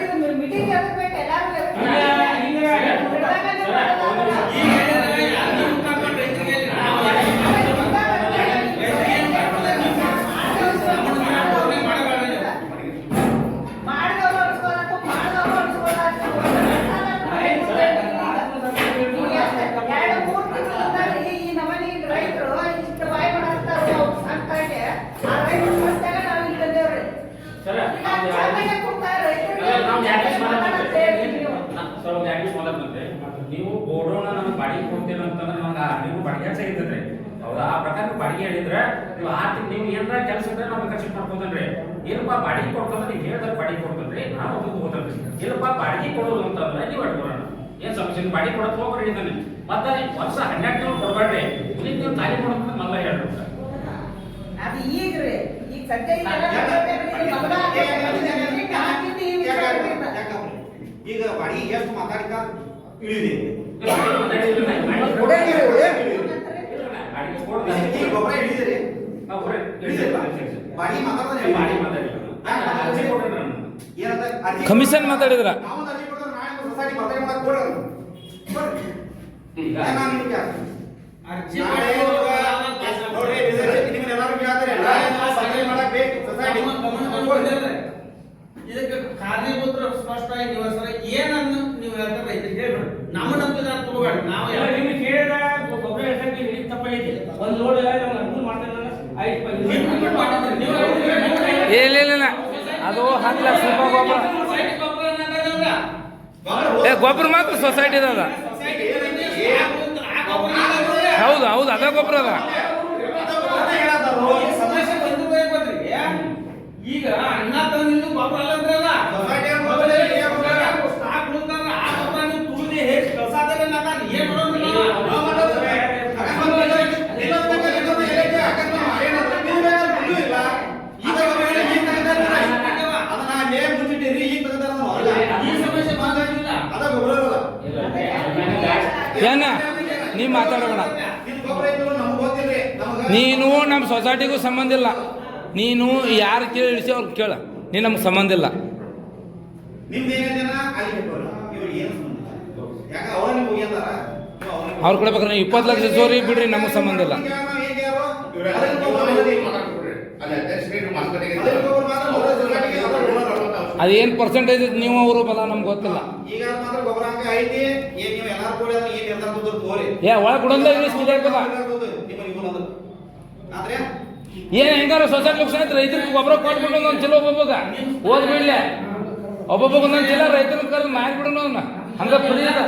ಮತ್ತೆ ಇದು ಮೀಟಿಂಗ್ ಎದಕ್ ನೀವು ಗೋಡೌನ್ ನಾನು ಬಾಡಿಗೆ ಕೊಡ್ತೀರ ಅಂತಂದ್ರೆ ನನಗೆ ಆ- ನೀವು ಬಾಡಿಗೆ ಹೆಚ್ಚಾಗಿರ್ತೈತೆ ಹೌದಾ? ಆ ಪ್ರಕಾರ ನೀವು ಬಾಡಿಗೆ ಹೇಳಿದ್ರೆ ನೀವು ಆ ತಿಂಗಳು ನೀವು ಏನಾರ ಕೆಲಸ ಇದ್ರೆ ನಾವು ಖರ್ಚು ಶಿಫ್ಟ್ ಏನಪ್ಪಾ ಏನಪ್ಪ ಬಾಡಿಗೆ ಕೊಡ್ತಂದ್ರೆ? ನೀವು ಹೇಳಿದ್ರೆ ಬಾಡಿಗೆ ಕೊಡ್ತನ್ರಿ ನಾನು ಒಂದು ತಗೋತೇನ್ರಿ. ಏನಪ್ಪ ಬಾಡಿಗೆ ಕೊಡೋದು ಅಂತಂದ್ರೆ ನೀವು ಅಡ್ಕೊಳೋಣ ಏನ್ ಸಮಸ್ಯೆ ಬಾಡಿ ಬಾಡಿಗೆ ಕೊಡೋದು ಹೋಗ್ರಿ ಹೇಳಿದ್ದಾನೆ ಮತ್ತೆ ವರ್ಷ ಹನ್ನೆರಡು ತಿಂಗಳು ಕೊಡಬೇಡ್ರಿ. ಇಲ್ಲಿ ನೀವು ಖಾಲಿ ಮಾಡೋದು ಮಲ್ಲ ಹೇಳ್ರಿ. ಅದು ಈಗ್ರಿ. ಈಗ ರೀ ಈಗ ಬಾಡಿಗೆ ಇಲ್ಲ. ಈಗ ಬಾಡಿ ಎಷ್ಟು ಮಾತಾಡಿಕ ಇಳಿದಿ ಗೊಬ್ಬರ ಬಾಡಿ ಮಾತಾಡ್ತಾನೆ ಬಾಡಿ ಮಾತಾಡಿ ಕಮಿಷನ್ ಮಾತಾಡಿದ್ರ? ನಾವು ಅರ್ಜಿ ನಾಳೆ ಸೊಸೈಟಿ ಮಾಡಕ್ ಕೊಡೋರು. ನಾನು ನಿಮ್ಗೆ ಅರ್ಜಿ ನಾಳೆ ನೋಡ್ರಿ ಬಿಸಿನೆಸ್ ನಿಮ್ಗೆ ಎಲ್ಲರೂ ಕೇಳ್ತಾರೆ ನಾಳೆ ನಾವು ಸರ್ವೆ ಮಾಡಕ್ ಬೇಕು ಸೊಸೈಟಿ ಇದಕ್ಕೆ ಕಾರಣೀಭೂತರು ಸ್ಪಷ್ಟವಾಗಿ ನಿವಾಸ ಸರ ಏನನ್ನು ನೀವು ಹೇಳ್ತಾರೆ ರೈತರಿಗೆ ಹೇಳ್ಬೇಡಿ ನಮ್ಮ ನಂಬಿಕೆ ತಗೋಬೇಡಿ ನಾವು ಎಲ್ಲ ಯಾವ- ನಿಮ್ಗೆ ಕೇಳಿದ ಗೊಬ್ಬರ ಎಷ್ಟಕ್ಕೆ ಹಿಡಿದು ತಪ್ಪಾಗೈತಿ ಒಂದು ಲೋಡ್ ನಾವು ಅನುಕೂಲ ಮಾಡ್ತೇನೆ ಆಯ್ತು ನೀವು implement ಮಾಡಿದ್ರಿ, ನೀವು ಹೇಳಿದ್ರಿ, ನೀವು ಹೇಳಿದ್ರಿ. ಇಲ್ಲ ಅದು ಹತ್ತು ಲಕ್ಷ ರೂಪಾಯಿ ಗೊಬ್ಬರ ಏ ಗೊಬ್ಬರ ಮಾತ್ರ ಅದ ಸೊಸೈಟಿ ಅನ್ನೋದು ಹೌದು ಹೌದು, ಅದ ಗೊಬ್ಬರ ಅದ. ಈಗ ಅಣ್ಣ ತಂದಿದ್ದು ಗೊಬ್ಬರ ಅಲ್ಲ ಮಾತಾಡಬೇಡ ನೀನು ನಮ್ಮ ಸೊಸೈಟಿಗೂ ಸಂಬಂಧ ಇಲ್ಲ. ನೀನು ಯಾರು ಕೇಳಿ ಇಳಿಸಿ ಅವ್ರು ಕೇಳ. ನೀನು ನಮ್ಗೆ ಸಂಬಂಧ ಇಲ್ಲ. ಅವ್ರ ಕೊಡ್ಬೇಕು ನೀವು ಇಪ್ಪತ್ತು ಲಕ್ಷ ಸೋರಿ ಬಿಡ್ರಿ, ನಮಗೆ ಸಂಬಂಧ ಇಲ್ಲ. ಅದೇನು ಪರ್ಸೆಂಟೇಜ್ ನೀವು ಅವರು ಬಲ, ನಮ್ಗೆ ಗೊತ್ತಿಲ್ಲ. ಹಂಗ ಏನ್ ನೀವು ಎಲ್ಲಾರು ಕೂಡಿ ಅದನ್ನ ಏನ್ ನಿರ್ಧಾರ ಏ ಕೊಡಂದ ಇಂಗ್ಲೀಷ್ ನಿಮ್ಮ. ಆದ್ರೆ ಏನು ಹೆಂಗಾರ ಸೊಸೈಟಿ ಲಕ್ಷಣ ಐತೆ ರೈತರಿಗೆ ಗೊಬ್ಬರ ಕೊಟ್ಬಿಟ್ಟು ಒಂದೊಂದು ಚಲೋ ಒಬ್ಬೊಬ್ಬಗ. ಓದ್ ಬಿಡ್ಲೆ. ಒಬ್ಬೊಬ್ಬಗ ಒಂದೊಂದು ಚೀಲ ರೈತರು ಕರೆದು ಮಾರಿ ಅವನ್ನ ಅವ್ನ. ಹಂಗ ಫ್ರೀ ಅದ.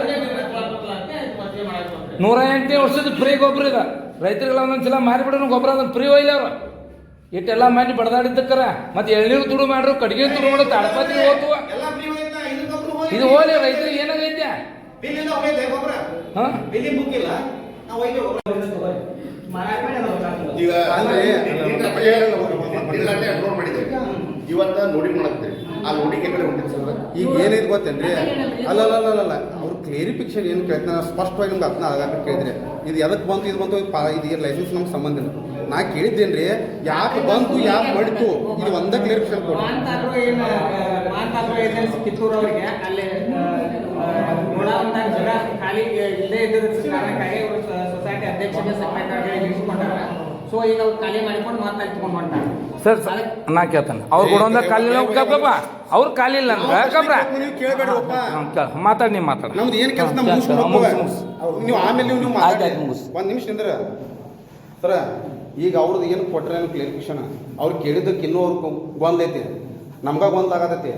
ನೂರ ಎಂಟನೇ ವರ್ಷದ ಫ್ರೀ ಗೊಬ್ಬರ ಇದೆ. ರೈತರಿಗೆಲ್ಲ ಒಂದೊಂದು ಚಲ ಮಾರಿ ಬಿಡೋಣ ಗೊಬ್ಬರ ಅದನ್ನ ಫ್ರೀ ಒಯ್ಲ ಅವ್ರು. ಇಟ್ಟೆಲ್ಲ ಮಾಡಿ ಬಡದಾಡಿದ್ದಕ್ಕರ. ಮತ್ತೆ ಎಳ್ನೀರು ತುಡು ಮಾಡ್ರು ಕಡಿಗೆ ತುಡು ಮಾಡೋ ತಾಡಪತ್ರಿ ಓದುವ ಇದು. ಹೋಲಿ ರೈತರಿಗೆ. ಈಗ ಮಾಡಿದ್ದೇವೆ ಇವತ್ತ ನೋಡಿ ಮಾಡಕ್ತೀವಿ ಆ ನೋಡಿಕೆ ಕಡೆ ಹೊಂಟಿದೆ ಸರ್ ಈಗ ಏನೈತೆ ಗೊತ್ತೇನ್ರಿ ಅಲ್ಲ ಅಲ್ಲ ಅಲ್ಲ ಅಲ್ಲ ಅವ್ರು ಕ್ಲಿಯರಿಫಿಕೇಶನ್ ಏನು ಕೇಳ್ತಾನೆ ಸ್ಪಷ್ಟವಾಗಿ ನಿಮ್ಗೆ ಅದನ್ನ ಆಗಾಕ ಕೇಳಿದ್ರೆ ಇದು ಎದಕ್ಕೆ ಬಂತು ಇದು ಬಂತು ಪಾ ಇದು ಲೈಸೆನ್ಸ್ ನಮ್ಗೆ ಸಂಬಂಧ ಇಲ್ಲ ನಾ ಕೇಳಿದ್ದೇನ್ರಿ ಯಾಕೆ ಬಂತು ಯಾಕೆ ಮಾಡಿತು ಇದು ಒಂದೇ ಕ್ಲಿಯರಿಫಿಕೇಶನ್ ಕೊಡಿ ಮಾಂತಾದ್ರು ಏನು ಮಾಂತಾದ್ರು ಏಜೆನ್ಸಿ ಕಿತ್ತೂರು ಅವರಿಗೆ ಅಲ್ಲಿ ಖಾಲಿ ಇಲ್ಲದೆ ಕಾರಣಕ್ಕಾಗಿ ಅವರು ಸೊಸೈಟಿ ಅಧ್ಯಕ್ಷರಿಗೆ ಸೊ ಈಗ ಅವ್ರು ಖಾಲಿ ಮಾಡಿಕೊಂಡು ಮಾತಾಡಿ ತಗೊಂಡು ಹೊಂಟಾರ. ಸರ್ ಸರ್ ನಾ ಕೇಳ್ತಾನೆ. ಅವ್ರು ಕೊಡೋಂದ ಕಾಲಿಲ್ಲ ಕಬ್ಬ ಅವ್ರು ಕಾಲಿಲ್ಲ ಅಂದ್ರೆ ಕಬ್ರ ಮಾತಾಡಿ ನೀವು ಮಾತಾಡ. ನಮ್ದು ಏನು ಕೆಲಸ? ನಾವು ಆಮೇಲೆ ನೀವು ಮಾತಾಡಿ. ಒಂದು ನಿಮಿಷ ನಿಂದ್ರ. ಸರ ಈಗ ಅವ್ರದ್ದು ಏನು ಕೊಟ್ಟರೆ ಕ್ಲಿಯರ್ ಕ್ಲಿಯರಿಫಿಕೇಶನ್ ಅವ್ರು ಕೇಳಿದ್ದಕ್ಕೆ ಇನ್ನೂ ಅವ್ರು ಬಂದೈತಿ ನಮ್ಗ ಗೊಂದಾಗತೈತಿ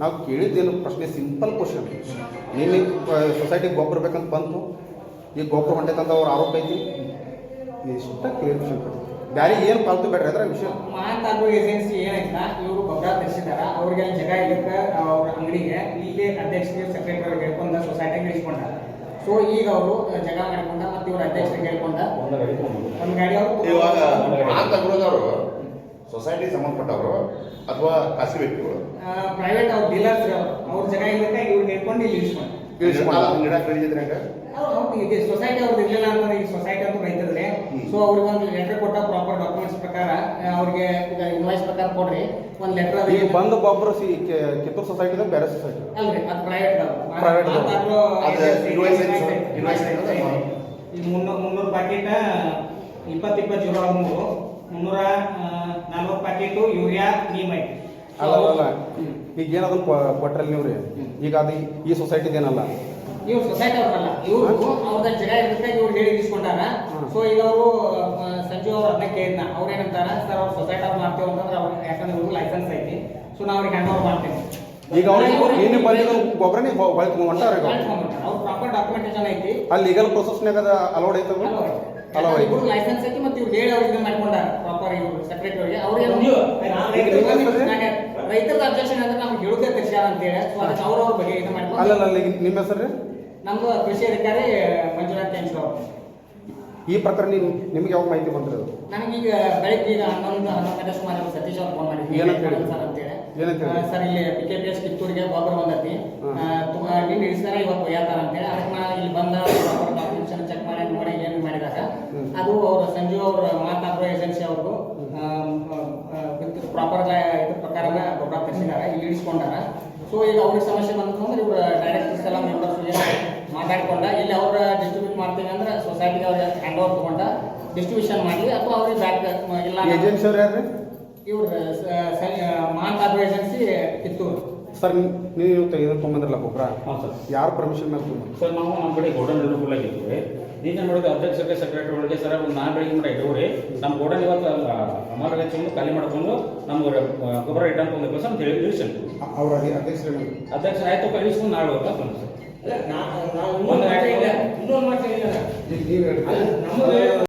ನಾವು ಕೇಳಿದ್ದೇನು ಪ್ರಶ್ನೆ ಸಿಂಪಲ್ ಕ್ವಶನ್ ನಿನ್ನೆ ಸೊಸೈಟಿಗೆ ಗೊಬ್ಬರ ಬೇಕಂತ ಬಂತು. ಈಗ ಗೊಬ್ಬರ ತಂದ ಅವ್ರ ಆರೋಪ ಐತಿ ಇಷ್ಟ ಕೇಳಿ ಬ್ಯಾರಿ ಬ್ಯಾರೆ ಏನು ಪಾಲ್ತು ಬೇಡ ಅದ್ರ ವಿಷಯ? ಮಾತಾಡುವ ಏಜೆನ್ಸಿ ಏನೈತಾ ಇವರು ಗೊಬ್ಬರ ತರಿಸಿದಾರ ಅವ್ರಿಗೆ ಅಲ್ಲಿ ಜಾಗ ಇಲ್ಲಕ್ಕೆ ಅವ್ರ ಅಂಗಡಿಗೆ. ಇಲ್ಲಿ ಅಧ್ಯಕ್ಷರಿಗೆ ಸೆಕ್ರೆಟರಿ ಹೇಳ್ಕೊಂಡ ಸೊಸೈಟಿಗೆ ಇಳಿಸ್ಕೊಂಡಾರ ಸೊ ಈಗ ಅವರು ಜಾಗ ಮಾಡ್ಕೊಂಡ ಮತ್ತೆ ಇವ್ರ ಅಧ್ಯಕ್ಷರಿಗೆ ಕೇಳ್ಕೊಂಡ. ಒಂದು ಗಾಡಿ ಅವರು ಇವಾಗ ಮಾತು ತಗೊಳ್ಳೋದವರು ಸೊಸೈಟಿ ಸಂಬಂಧಪಟ್ಟವರು ಅಥವಾ ಖಾಸಗಿ ವ್ಯಕ್ತಿಗಳು ಪ್ರೈವೇಟ್ ಅವ್ರ ಡೀಲರ್ಸ್ ಅವ್ರ. ಜನ ಇಲ್ಲಕ ಇವ್ರು ಹೇಳ್ಕೊಂಡು ಇಲ್ಲಿ ಯೂಸ್ ಮಾಡಿ ಈಗ ಸೊಸೈಟಿ ಅವ್ರದ್ದು ಇಲ್ಲ ಅಂತಂದ್ರೆ ಈಗ ಸೊಸೈಟಿ ಅಂತ ರೈತರೇ ಸೊ ಅವ್ರಿಗೆ ಒಂದು ಲೆಟರ್ ಕೊಟ್ಟ ಪ್ರಾಪರ್ ಡಾಕ್ಯುಮೆಂಟ್ಸ್ ಪ್ರಕಾರ ಅವ್ರಿಗೆ ಈಗ ಇನ್ವಾಯ್ಸ್ ಪ್ರಕಾರ ಕೊಡ್ರಿ. ಒಂದು ಲೆಟರ್ ಈಗ ಬಂದು ಗೊಬ್ಬರ ಸಿ ಕಿತ್ತೂರು ಸೊಸೈಟಿದ ಬೇರೆ ಸೊಸೈಟಿ ಅಲ್ರಿ ಅದು ಪ್ರೈವೇಟ್ ಪ್ರೈವೇಟ್ ಅದು. ಅದು ಈಗ ಮುನ್ನೂರು ಮುನ್ನೂರು ಪ್ಯಾಕೆಟ್ ಇಪ್ಪತ್ತು ಇಪ್ಪತ್ತು ಜೀರೋ ಮೂರು ಮುನ್ನೂರ ನಲ್ವತ್ತು ಪ್ಯಾಕೆಟು ಯೂರಿಯಾ ನೀಮ್ ಐತಿ. ಅಲ್ಲ ಅಲ್ಲ, ಅಲ್ಲ. ಈಗ ಏನದ ಕೊಟ್ರಲ್ಲ ನೀವು ರೀ ಈಗ ಅದು ಈ ಸೊಸೈಟಿದೇನಲ್ಲ. ನೀವು ಸೊಸೈಟಿ ಅವ್ರಲ್ಲ. ಇವ್ರು ಅವ್ರದ ಜಗ ಇರುತ್ತೆ ಇವ್ರು ಹೇಳಿ ಇಸ್ಕೊಂಡಾರ. ಸೊ ಈಗ ಅವರು ಸಂಜು ಅವ್ರ ಅದನ್ನ ಕೇಳಿದ್ನ. ಅವ್ರು ಏನಂತಾರ ಸರ್ ಅವ್ರು ಸೊಸೈಟಿ ಅವ್ರು ಮಾಡ್ತೇವೆ ಅಂತಂದ್ರೆ ಅವ್ರು ಯಾಕಂದ್ರೆ ಇವ್ರಿಗೂ ಲೈಸೆನ್ಸ್ ಐತಿ. ಸೊ ನಾವು ಅವ್ರಿಗೆ ಹ್ಯಾಂಡ್ ಓವರ್ ಮಾಡ್ತೇವೆ. ಈಗ ಅವ್ರಿಗೆ ನೀನು ಬಂದಿದ್ದು ಗೊಬ್ಬರನೇ ಹೊಳ್ ಈಗ ಅವ್ರು. ಪ್ರಾಪರ್ ಡಾಕ್ಯುಮೆಂಟೇಶನ್ ಐತಿ. ಅಲ್ಲಿ ಲೀಗಲ್ ಪ್ರೊಸೆಸ್ನಾಗ ಅದು ಅಲೌಡ್ ಐತವ ಅಲೌಡ್ ಐತಿ. ಇವ್ರು ಲೈಸೆನ್ಸ್ ಐತಿ. ಮತ್ತೆ ಇವ್ರು ಹೇಳಿ ಅವ್ರಿಗೆ ಮಾಡ್ಕೊಂಡಾರ ಪ್ರಾಪರ್ ಇವ್ರು ಸೆಕ್ರೆಟರಿ ಅವ್ರಿಗೆ? ರೈತರ ಅಬ್ಜೆಕ್ಷನ್ ಅಂದ್ರೆ ನಮ್ಗೆ ಹೇಳುದೇ ಕೃಷಿ ಅಂತ ಹೇಳಿ. ಸೊ ಅದಕ್ಕೆ ಅವ್ರವ್ರ ಬಗ್ಗೆ ಇದು ಮಾಡ್ಕೊಂಡು ಅಲ್ಲ, ಈಗ ನಿಮ್ಮ ಹೆಸರು ರೀ? ನಮ್ದು ಕೃಷಿ ಅಧಿಕಾರಿ ಮಂಜುನಾಥ್ ಕೆಂಚ್ ಅವರು. ಈ ಪ್ರಕರಣ ನೀವು ನಿಮ್ಗೆ ಯಾವ ಮಾಹಿತಿ ಬಂದಿರೋದು ನನಗೀಗ ಬೆಳಗ್ಗೆ ಈಗ ಹನ್ನೊಂದು ಹನ್ನೊಂದು ಗಂಟೆ ಸುಮಾರು ಸತೀಶ್ ಅವ್ರು ಫೋನ್ ಮಾಡಿದ್ವಿ ಏನಂತ ಹೇಳಿ? ಸರ್ ಅಂತೇಳಿ ಏನಂತ? ಸರ್ ಇಲ್ಲಿ ಪಿ ಕೆ ಪಿ ಎಸ್ ಕಿತ್ತೂರಿಗೆ ಗೊಬ್ಬರ ಬಂದೈತಿ. ನಿನ್ನ ಇಳಿಸ್ತಾರ ಇವತ್ತು ಒಯ್ಯಾತಾರ ಅಂತೇಳಿ ಅದಕ್ಕೆ ನಾ ಇಲ್ಲಿ ಬಂದ ಪ್ರಾಪರ್ ಡಾಕ್ಯುಮೆಂಟ್ಸ್ ಚೆಕ್ ಮಾಡಿ ನೋಡಿ ಏನು ಮಾಡಿದಾಗ. ಹ್ಮ್. ಅದು ಅವ್ರ ಸಂಜು ಅವ್ರ ಮಾತಾಡೋ ಏಜೆನ್ಸಿ ಅವ್ರದ್ದು ಪ್ರಾಪರ್ ತರಿಸಿದಾರ ಇಲ್ಲಿ ಇಳಿಸ್ಕೊಂಡಾರ. ಸೊ ಈಗ ಅವ್ರಿಗೆ ಸಮಸ್ಯೆ ಬಂತು ಅಂದ್ರೆ ಇವ್ರು ಡೈರೆಕ್ಟರ್ಸ್ ಎಲ್ಲ ಮೆಂಬರ್ಸ್ ಮಾತಾಡ್ಕೊಂಡ ಇಲ್ಲಿ ಅವ್ರ ಡಿಸ್ಟ್ರಿಬ್ಯೂಟ್ ಮಾಡ್ತೀವಿ ಅಂದ್ರೆ ಸೊಸೈಟಿಗೆ ಅವ್ರ ಹ್ಯಾಂಡ್ ಓವರ್ ತಗೊಂಡ ಡಿಸ್ಟ್ರಿಬ್ಯೂಷನ್ ಮಾಡಿ ಅಥವಾ ಅವ್ರಿಗೆ ಬ್ಯಾಕ್ ಇಲ್ಲ ಏಜೆನ್ಸಿ ಅವ್ರು ಯಾರು ಇವ್ರ ಏಜೆನ್ಸಿ ಕಿತ್ತೂರು. ಸರ್ ನೀವು ತೆಗೆದುಕೊಂಬಂದ್ರಲ್ಲ ಗೊಬ್ಬರ? ಹಾಂ ಸರ್. ಯಾರು ಪರ್ಮಿಷನ್ ಮೇಲೆ? ಸರ್ ನಾವು ನಮ್ಮ ಕಡೆ ಗೋಡನ್ ಕೂಡ ಆಗಿದ್ವಿ. ನಿನ್ನೆ ಮಾಡೋದು ಅಧ್ಯಕ್ಷರಿಗೆ ಸೆಕ್ರೆಟರಿ ಒಳಗೆ ಸರ್ ಒಂದು ನಾಲ್ಕು ಬೆಳಿಗ್ಗೆ ಮಾಡಿ ಇಟ್ಟವ್ರಿ ನಮ್ಮ ಗೋಡನ್ ಇವತ್ತು ಅಮರ ಹಚ್ಕೊಂಡು ಖಾಲಿ ಮಾಡ್ಕೊಂಡು ನಮ್ಗೆ ಗೊಬ್ಬರ ಇಟ್ಟಂತ ಒಂದು ಕೆಲಸ ಅಂತ ಹೇಳಿ ಇಳಿಸಲು ಅವ್ರ ಅಧಿ- ಅಧ್ಯಕ್ಷರು ಅಧ್ಯಕ್ಷ ಆಯ್ತು ಕಳಿಸ್ಕೊಂಡು ನಾಳೆ ಹೋಗ್ತಾ ಬಂದು ಸರ್. ಇನ್ನೊಂದು ಮಾತ್ರ ಇಲ್ಲ.